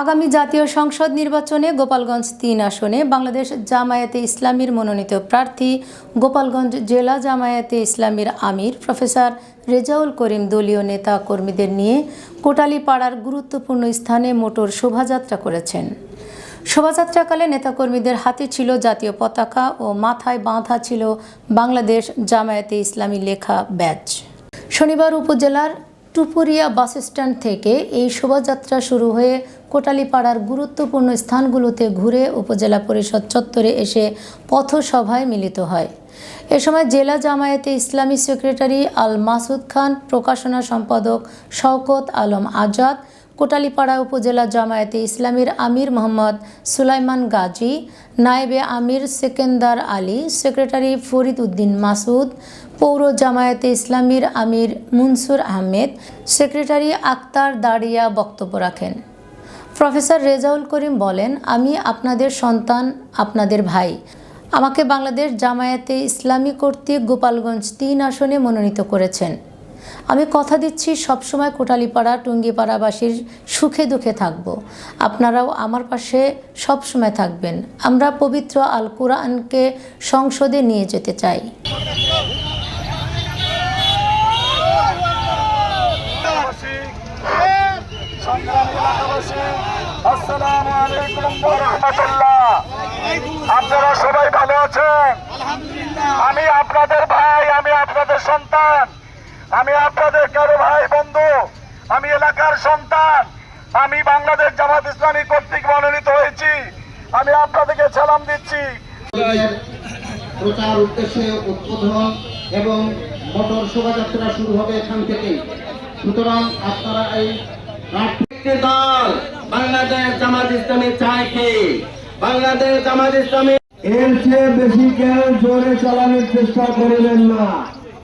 আগামী জাতীয় সংসদ নির্বাচনে গোপালগঞ্জ তিন আসনে বাংলাদেশ জামায়াতে ইসলামীর মনোনীত প্রার্থী গোপালগঞ্জ জেলা জামায়াতে ইসলামীর আমির, প্রফেসর রেজাউল করিম দলীয় নেতা কর্মীদের নিয়ে কোটালীপাড়ার গুরুত্বপূর্ণ স্থানে মোটর শোভাযাত্রা করেছেন। শোভাযাত্রাকালে নেতাকর্মীদের হাতে ছিল জাতীয় পতাকা ও মাথায় বাঁধা ছিল বাংলাদেশ জামায়াতে ইসলামী লেখা ব্যাচ। শনিবার উপজেলার টুপুরিয়া বাস স্ট্যান্ড থেকে এই শোভাযাত্রা শুরু হয়ে কোটালীপাড়ার গুরুত্বপূর্ণ স্থানগুলোতে ঘুরে উপজেলা পরিষদ চত্বরে এসে পথসভায় মিলিত হয়। এ সময় জেলা জামায়াতে ইসলামী সেক্রেটারি আল মাসুদ খান, প্রকাশনা সম্পাদক শওকত আলম আজাদ কোটালীপাড়া উপজেলা জামায়াতে ইসলামীর আমির মোহাম্মদ সুলাইমান গাজী, নায়েবে আমির সেকেন্দার আলী, সেক্রেটারি ফরিদ উদ্দিন মাসুদ, পৌর জামায়াতে ইসলামীর আমির মুনসুর আহমেদ, সেক্রেটারি আক্তার দাড়িয়া বক্তব্য রাখেন। প্রফেসর রেজাউল করিম বলেন, আমি আপনাদের সন্তান, আপনাদের ভাই। আমাকে বাংলাদেশ জামায়াতে ইসলামী কর্তৃক গোপালগঞ্জ তিন আসনে মনোনীত করেছেন। আমি কথা দিচ্ছি সবসময় কোটালীপাড়া, টুঙ্গিপাড়াবাসীর সুখে দুঃখে থাকব। আপনারাও আমার পাশে সবসময় থাকবেন। আমরা পবিত্র আল কোরআনকে সংসদে নিয়ে যেতে চাই। আপনারা সবাই ভালো আছেন আমি আপনাদের ভাই আমি আপনাদের সন্তান আমি আপনাদের কারও ভাই বন্ধু আমি এলাকার সন্তান আমি বাংলাদেশ জামাত ইসলামী কর্তৃক মনোনীত হয়েছি। আমি আপনাদেরকে সালাম দিচ্ছি। প্রচার উদ্দেশ্যে উদ্বোধন এবং মোটর শোভাযাত্রা শুরু হবে এখান থেকেই। সুতরাং আপনারা এই দল বাংলাদেশ জামাত ইসলামী চায় কি? বাংলাদেশ জামাত ইসলামী এর চেয়ে বেশি কেউ জোরে চালানোর চেষ্টা করবেন না।